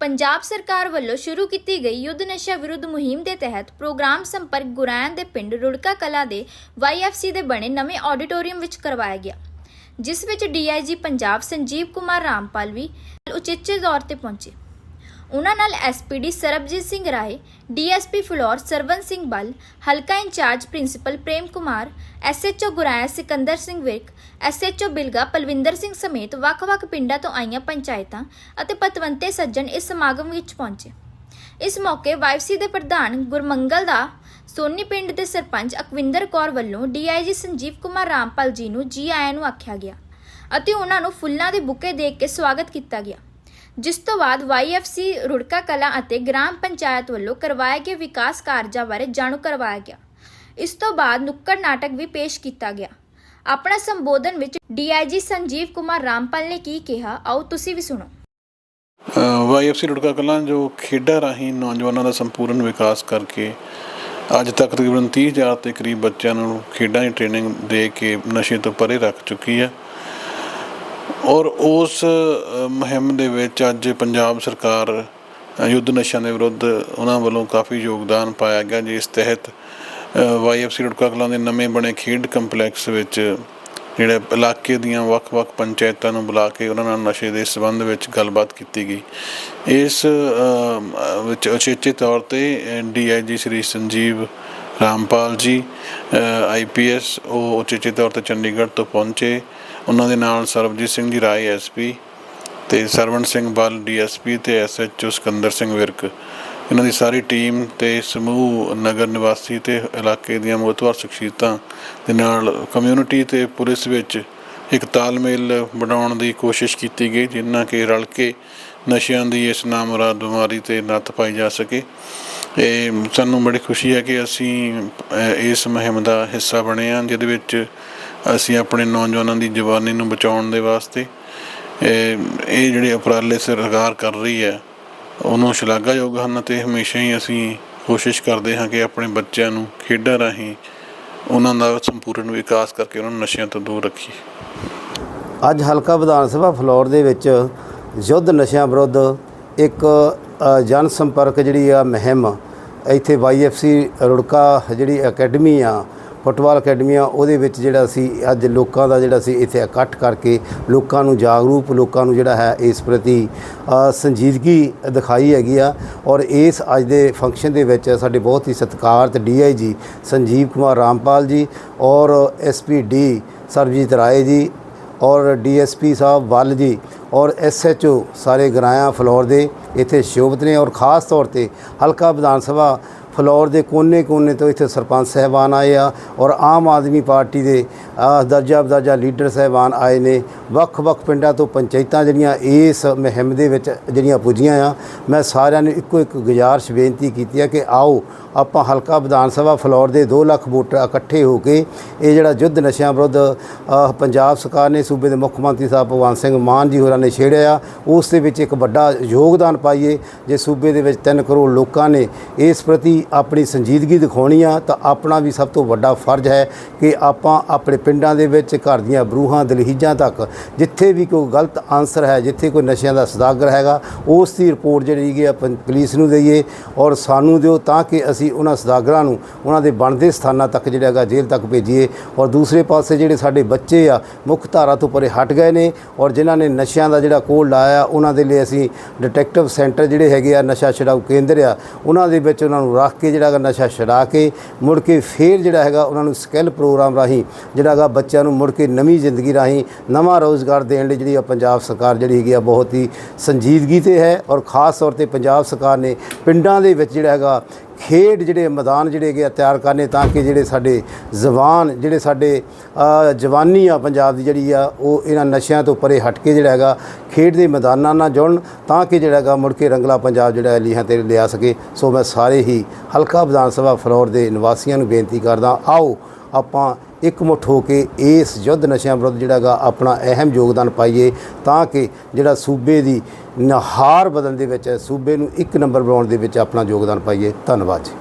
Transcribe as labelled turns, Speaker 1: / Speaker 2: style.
Speaker 1: ਪੰਜਾਬ ਸਰਕਾਰ ਵੱਲੋਂ ਸ਼ੁਰੂ ਕੀਤੀ ਗਈ ਯੁੱਧ ਨਸ਼ਾ ਵਿਰੁੱਧ ਮੁਹਿੰਮ ਦੇ ਤਹਿਤ ਪ੍ਰੋਗਰਾਮ ਸੰਪਰਕ ਗੁਰਾਇਨ ਦੇ ਪਿੰਡ ਰੁੜਕਾ ਕਲਾ ਦੇ YFC ਦੇ ਬਣੇ ਨਵੇਂ ਆਡੀਟੋਰੀਅਮ ਵਿੱਚ ਕਰਵਾਇਆ ਗਿਆ, ਜਿਸ ਵਿੱਚ DIG ਪੰਜਾਬ ਸੰਜੀਵ ਕੁਮਾਰ ਰਾਮਪਾਲ ਵੀ ਉਚੇਚੇ ਤੌਰ ਤੇ ਪਹੁੰਚੇ। ਉਹਨਾਂ ਨਾਲ ਐਸਪੀਡੀ ਸਰਬਜੀਤ ਸਿੰਘ ਰਾਏ, ਡੀਐਸਪੀ ਫਲੋਰ ਸਰਵਨ ਸਿੰਘ ਬਲ, ਹਲਕਾ incharge principal Prem Kumar, SHO Guraya Sikandar Singh Virk, SHO Bilga Palwinder Singh ਸਮੇਤ ਵੱਖ-ਵੱਖ ਪਿੰਡਾਂ ਤੋਂ ਆਈਆਂ ਪੰਚਾਇਤਾਂ ਅਤੇ ਪਤਵੰਤੇ ਸੱਜਣ ਇਸ ਸਮਾਗਮ ਵਿੱਚ ਪਹੁੰਚੇ। ਇਸ ਮੌਕੇ ਵਾਈਫਸੀ ਦੇ ਪ੍ਰਧਾਨ ਗੁਰਮੰਗਲ ਦਾ ਸੋਨੀ ਪਿੰਡ ਦੇ ਸਰਪੰਚ ਅਕਵਿੰਦਰ ਕੌਰ ਵੱਲੋਂ ਡੀਆਈਜੀ ਸੰਜੀਵ ਕੁਮਾਰ ਰਾਮਪਾਲ ਜੀ ਨੂੰ ਜੀ ਆਇਆਂ ਨੂੰ ਆਖਿਆ ਗਿਆ ਅਤੇ ਉਹਨਾਂ ਨੂੰ ਫੁੱਲਾਂ ਦੇ ਬੁਕੇ ਦੇ ਕੇ ਸਵਾਗਤ ਕੀਤਾ ਗਿਆ। ਜਿਸ ਤੋਂ ਬਾਅਦ YFC ਰੁੜਕਾ ਕਲਾ ਅਤੇ ਗ੍ਰਾਮ ਪੰਚਾਇਤ ਵੱਲੋਂ ਕਰਵਾਏ ਗਏ ਵਿਕਾਸ ਕਾਰਜਾਂ ਬਾਰੇ ਜਾਣੂ ਕਰਵਾਇਆ ਗਿਆ। ਇਸ ਤੋਂ ਬਾਅਦ ਨੁੱਕੜ ਨਾਟਕ ਵੀ ਪੇਸ਼ ਕੀਤਾ ਗਿਆ। ਆਪਣਾ ਸੰਬੋਧਨ ਵਿੱਚ DIG ਸੰਜੀਵ ਕੁਮਾਰ ਰਾਮਪਾਲ ਨੇ ਕੀ ਕਿਹਾ, ਆਓ ਤੁਸੀਂ ਵੀ ਸੁਣੋ।
Speaker 2: ਵਾਈਐਫਸੀ ਰੁੜਕਾ ਕਲਾਂ ਜੋ ਖੇਡਾਂ ਰਾਹੀਂ ਨੌਜਵਾਨਾਂ ਦਾ ਸੰਪੂਰਨ ਵਿਕਾਸ ਕਰਕੇ ਅੱਜ ਤੱਕ ਤਕਰੀਬਨ 30000 ਦੇ ਕਰੀਬ ਬੱਚਿਆਂ ਨੂੰ ਖੇਡਾਂ ਦੀ ਟ੍ਰੇਨਿੰਗ ਦੇ ਕੇ ਨਸ਼ੇ ਤੋਂ ਪਰੇ ਰੱਖ ਚੁੱਕੀ ਹੈ। ਔਰ ਉਸ ਮੁਹਿੰਮ ਦੇ ਵਿੱਚ ਅੱਜ ਪੰਜਾਬ ਸਰਕਾਰ ਯੁੱਧ ਨਸ਼ਿਆਂ ਦੇ ਵਿਰੁੱਧ ਉਹਨਾਂ ਵੱਲੋਂ ਕਾਫੀ ਯੋਗਦਾਨ ਪਾਇਆ ਗਿਆ, ਜਿਸ ਤਹਿਤ ਵਾਈਐਫਸੀ ਰੁੜਕਾ ਕਲਾਂ ਦੇ ਨਵੇਂ ਬਣੇ ਖੇਡ ਕੰਪਲੈਕਸ ਵਿੱਚ ਜਿਹੜੇ ਇਲਾਕੇ ਦੀਆਂ ਵੱਖ-ਵੱਖ ਪੰਚਾਇਤਾਂ ਨੂੰ ਬੁਲਾ ਕੇ ਉਹਨਾਂ ਨਾਲ ਨਸ਼ੇ ਦੇ ਸੰਬੰਧ ਵਿੱਚ ਗੱਲਬਾਤ ਕੀਤੀ ਗਈ। ਇਸ ਵਿੱਚ ਉਚੇਚੇ ਤੌਰ ਤੇ ਡੀਆਈਜੀ ਸ੍ਰੀ ਸੰਜੀਵ ਰਾਮਪਾਲ ਜੀ ਆਈਪੀਐਸ ਉਹ ਉਚੇਚੇ ਤੌਰ ਤੇ ਚੰਡੀਗੜ੍ਹ ਤੋਂ ਪਹੁੰਚੇ। ਉਹਨਾਂ ਦੇ ਨਾਲ ਸਰਬਜੀਤ ਸਿੰਘ ਜੀ, ਰਾਏ ਐਸਪੀ ਤੇ ਸਰਵਣ ਸਿੰਘ ਬਲ ਡੀਐਸਪੀ ਤੇ ਐਸਐਚਓ ਸਿਕੰਦਰ ਸਿੰਘ ਵਿਰਕ। ਇਹਨਾਂ ਦੀ ਸਾਰੀ ਟੀਮ ਤੇ ਸਮੂਹ ਨਗਰ ਨਿਵਾਸੀ ਤੇ ਇਲਾਕੇ ਦੀਆਂ ਮੋਤਵਾਰ ਸ਼ਖਸੀਅਤਾਂ ਦੇ ਨਾਲ ਕਮਿਊਨਿਟੀ ਤੇ ਪੁਲਿਸ ਵਿੱਚ ਇੱਕ ਤਾਲਮੇਲ ਬਣਾਉਣ ਦੀ ਕੋਸ਼ਿਸ਼ ਕੀਤੀ ਗਈ, ਜਿੰਨਾ ਕਿ ਰਲ ਕੇ ਨਸ਼ਿਆਂ ਦੀ ਇਸ ਨਾਮਰਾਦ ਬਿਮਾਰੀ ਤੇ ਨੱਥ ਪਾਈ ਜਾ ਸਕੇ। ਇਹ ਸਾਨੂੰ ਬੜੀ ਖੁਸ਼ੀ ਹੈ ਕਿ ਅਸੀਂ ਇਸ ਮੁਹਿੰਮ ਦਾ ਹਿੱਸਾ ਬਣੇ ਹਾਂ, ਜਿਹਦੇ ਵਿੱਚ ਅਸੀਂ ਆਪਣੇ ਨੌਜਵਾਨਾਂ ਦੀ ਜਵਾਨੀ ਨੂੰ ਬਚਾਉਣ ਦੇ ਵਾਸਤੇ ਇਹ ਜਿਹੜੇ ਉਪਰਾਲੇ ਸਰਕਾਰ ਕਰ ਰਹੀ ਹੈ, ਉਹਨੂੰ ਸ਼ਲਾਘਾਯੋਗ ਹਨ ਤੇ ਹਮੇਸ਼ਾ ਹੀ ਅਸੀਂ ਕੋਸ਼ਿਸ਼ ਕਰਦੇ ਹਾਂ ਕਿ ਆਪਣੇ ਬੱਚਿਆਂ ਨੂੰ ਖੇਡਾਂ ਰਾਹੀਂ ਉਹਨਾਂ ਦਾ ਸੰਪੂਰਨ ਵਿਕਾਸ ਕਰਕੇ ਉਹਨਾਂ ਨੂੰ ਨਸ਼ਿਆਂ ਤੋਂ ਦੂਰ ਰੱਖੀਏ।
Speaker 3: ਅੱਜ ਹਲਕਾ ਵਿਧਾਨ ਸਭਾ ਫਲੋਰ ਦੇ ਵਿੱਚ ਯੁੱਧ ਨਸ਼ਿਆਂ ਵਿਰੁੱਧ ਇੱਕ ਜਨ ਸੰਪਰਕ ਜਿਹੜੀ ਆ ਮੁਹਿੰਮ ਇੱਥੇ ਵਾਈਐਫਸੀ ਰੁੜਕਾ ਜਿਹੜੀ ਅਕੈਡਮੀ ਆ, ਫੁੱਟਬਾਲ ਅਕੈਡਮੀ ਆ, ਉਹਦੇ ਵਿੱਚ ਜਿਹੜਾ ਸੀ, ਅੱਜ ਲੋਕਾਂ ਦਾ ਜਿਹੜਾ ਸੀ, ਇੱਥੇ ਇਕੱਠ ਕਰਕੇ ਲੋਕਾਂ ਨੂੰ ਜਾਗਰੂਕ, ਲੋਕਾਂ ਨੂੰ ਜਿਹੜਾ ਹੈ, ਇਸ ਪ੍ਰਤੀ ਸੰਜੀਦਗੀ ਦਿਖਾਈ ਹੈਗੀ ਆ। ਔਰ ਇਸ ਅੱਜ ਦੇ ਫੰਕਸ਼ਨ ਦੇ ਵਿੱਚ ਸਾਡੇ ਬਹੁਤ ਹੀ ਸਤਿਕਾਰਤ ਡੀਆਈਜੀ ਸੰਜੀਵ ਕੁਮਾਰ ਰਾਮਪਾਲ ਜੀ ਔਰ ਐਸਪੀਡੀ ਸਰਬਜੀਤ ਰਾਏ ਜੀ ਔਰ ਡੀਐਸਪੀ ਸਾਹਿਬ ਵੱਲ ਜੀ ਔਰ ਐਸਐਚਓ ਸਾਰੇ ਗਰਾਇਆ ਫਲੋਰ ਦੇ ਇੱਥੇ ਸ਼ੋਭਤ ਨੇ ਔਰ ਖਾਸ ਤੌਰ ਤੇ ਹਲਕਾ ਵਿਧਾਨ ਸਭਾ ਫਲੋਰ ਦੇ ਕੋਨੇ-ਕੋਨੇ ਤੋਂ ਇੱਥੇ ਸਰਪੰਚ ਸਹਿਬਾਨ ਆਏ ਆ ਔਰ ਆਮ ਆਦਮੀ ਪਾਰਟੀ ਦੇ ਦਰਜਾ ਦਰਜਾ ਲੀਡਰ ਸਹਿਬਾਨ ਆਏ ਨੇ। ਵੱਖ-ਵੱਖ ਪਿੰਡਾਂ ਤੋਂ ਪੰਚਾਇਤਾਂ ਜਿਹੜੀਆਂ ਇਸ ਮੁਹਿੰਮ ਦੇ ਵਿੱਚ ਜਿਹੜੀਆਂ ਪੁੱਜੀਆਂ ਆ, ਮੈਂ ਸਾਰਿਆਂ ਨੂੰ ਇੱਕੋ ਇੱਕ ਗੁਜ਼ਾਰਿਸ਼ ਬੇਨਤੀ ਕੀਤੀ ਆ ਕਿ ਆਓ, ਆਪਾਂ ਹਲਕਾ ਵਿਧਾਨ ਸਭਾ ਫਲੋਰ ਦੇ 2 ਲੱਖ ਵੋਟਰ ਇਕੱਠੇ ਹੋ ਕੇ ਇਹ ਜਿਹੜਾ ਯੁੱਧ ਨਸ਼ਿਆਂ ਵਿਰੁੱਧ ਪੰਜਾਬ ਸਰਕਾਰ ਨੇ ਸੂਬੇ ਦੇ ਮੁੱਖ ਮੰਤਰੀ ਸਾਹਿਬ ਭਗਵੰਤ ਸਿੰਘ ਮਾਨ ਜੀ ਹੋਰਾਂ ਨੇ ਛੇੜਿਆ ਉਸ ਦੇ ਵਿੱਚ ਇੱਕ ਵੱਡਾ ਯੋਗਦਾਨ ਪਾਈਏ, ਜੇ ਸੂਬੇ ਦੇ ਵਿੱਚ 3 ਕਰੋੜ ਲੋਕਾਂ ਨੇ ਇਸ ਪ੍ਰਤੀ ਆਪਣੀ ਸੰਜੀਦਗੀ ਦਿਖਾਉਣੀ ਆ, ਤਾਂ ਆਪਣਾ ਵੀ ਸਭ ਤੋਂ ਵੱਡਾ ਫਰਜ਼ ਹੈ ਕਿ ਆਪਾਂ ਆਪਣੇ ਪਿੰਡਾਂ ਦੇ ਵਿੱਚ ਘਰ ਦੀਆਂ ਬਰੂਹਾਂ, ਦਲਹੀਜਾਂ ਤੱਕ ਜਿੱਥੇ ਵੀ ਕੋਈ ਗਲਤ ਆਨਸਰ ਹੈ, ਜਿੱਥੇ ਕੋਈ ਨਸ਼ਿਆਂ ਦਾ ਸਦਾਗਰ ਹੈਗਾ, ਉਸ ਦੀ ਰਿਪੋਰਟ ਜਿਹੜੀ ਹੈਗੀ ਆ ਪੰ- ਪੁਲਿਸ ਨੂੰ ਦਈਏ ਔਰ ਸਾਨੂੰ ਦਿਓ ਤਾਂ ਕਿ ਅਸੀਂ ਉਹਨਾਂ ਸਦਾਗਰਾਂ ਨੂੰ, ਉਹਨਾਂ ਦੇ ਬਣਦੇ ਸਥਾਨਾਂ ਤੱਕ ਜਿਹੜਾ ਹੈਗਾ ਜੇਲ੍ਹ ਤੱਕ ਭੇਜੀਏ ਔਰ ਦੂਸਰੇ ਪਾਸੇ ਜਿਹੜੇ ਸਾਡੇ ਬੱਚੇ ਆ, ਮੁੱਖ ਧਾਰਾ ਤੋਂ ਪਰੇ ਹਟ ਗਏ ਨੇ ਔਰ ਜਿਨ੍ਹਾਂ ਨੇ ਨਸ਼ਿਆਂ ਦਾ ਜਿਹੜਾ ਕੋਲ ਲਾਇਆ, ਉਹਨਾਂ ਦੇ ਲਈ ਅਸੀਂ ਡਿਟੈਕਟਿਵ ਸੈਂਟਰ ਜਿਹੜੇ ਹੈਗੇ ਆ, ਨਸ਼ਾ ਛਡਾਊ ਕੇਂਦਰ ਆ, ਉਹਨਾਂ ਦੇ ਵਿੱਚ ਉਹਨਾਂ ਨੂੰ ਰੱਖ ਕੇ ਜਿਹੜਾ ਹੈਗਾ ਨਸ਼ਾ ਛਡਾ ਕੇ ਮੁੜ ਕੇ ਫੇਰ ਜਿਹੜਾ ਹੈਗਾ ਉਹਨਾਂ ਨੂੰ ਸਕਿੱਲ ਪ੍ਰੋਗਰਾਮ ਰਾਹੀਂ ਜਿਹੜਾ ਹੈਗਾ ਬੱਚਿਆਂ ਨੂੰ ਮੁੜ ਕੇ ਨਵੀਂ ਜ਼ਿੰਦਗੀ ਰਾਹੀਂ ਨਵਾਂ ਰੋਜ਼ਗਾਰ ਦੇਣ ਲਈ ਜਿਹੜੀ ਆ ਪੰਜਾਬ ਸਰਕਾਰ ਜਿਹੜੀ ਹੈਗੀ ਆ ਬਹੁਤ ਹੀ ਸੰਜੀਦਗੀ ਤੇ ਹੈ ਔਰ ਖਾਸ ਤੌਰ ਤੇ ਪੰਜਾਬ ਸਰਕਾਰ ਨੇ ਪਿੰਡਾਂ ਦੇ ਵਿੱਚ ਜਿਹੜਾ ਹੈਗਾ ਖੇਡ ਜਿਹੜੇ ਮੈਦਾਨ ਜਿਹੜੇ ਹੈਗੇ ਆ ਤਿਆਰ ਕਰਨੇ ਤਾਂ ਕਿ ਜਿਹੜੇ ਸਾਡੇ ਜ਼ਬਾਨ, ਜਿਹੜੇ ਸਾਡੇ ਜਵਾਨੀ ਆ ਪੰਜਾਬ ਦੀ ਜਿਹੜੀ ਆ, ਉਹ ਇਹਨਾਂ ਨਸ਼ਿਆਂ ਤੋਂ ਪਰੇ ਹਟ ਕੇ ਜਿਹੜਾ ਹੈਗਾ ਖੇਡ ਦੇ ਮੈਦਾਨਾਂ ਨਾਲ ਜੁੜਨ ਤਾਂ ਕਿ ਜਿਹੜਾ ਹੈਗਾ ਮੁੜ ਕੇ ਰੰਗਲਾ ਪੰਜਾਬ ਜਿਹੜਾ ਲੀਹਾਂ ਤੇ ਲਿਆ ਸਕੇ। ਸੋ ਮੈਂ ਸਾਰੇ ਹੀ ਹਲਕਾ ਵਿਧਾਨ ਸਭਾ ਫਲੋਰ ਦੇ ਨਿਵਾਸੀਆਂ ਨੂੰ ਬੇਨਤੀ ਕਰਦਾ, ਆਓ ਆਪਾਂ ਇਕਮੁੱਠ ਹੋ ਕੇ ਇਸ ਯੁੱਧ ਨਸ਼ਿਆਂ ਵਿਰੁੱਧ ਜਿਹੜਾ ਹੈਗਾ ਆਪਣਾ ਅਹਿਮ ਯੋਗਦਾਨ ਪਾਈਏ, ਤਾਂ ਕਿ ਜਿਹੜਾ ਸੂਬੇ ਦੀ ਨਹਾਰ ਬਦਲਣ ਦੇ ਵਿੱਚ, ਸੂਬੇ ਨੂੰ ਇੱਕ ਨੰਬਰ ਬਣਾਉਣ ਦੇ ਵਿੱਚ ਆਪਣਾ ਯੋਗਦਾਨ ਪਾਈਏ। ਧੰਨਵਾਦ ਜੀ।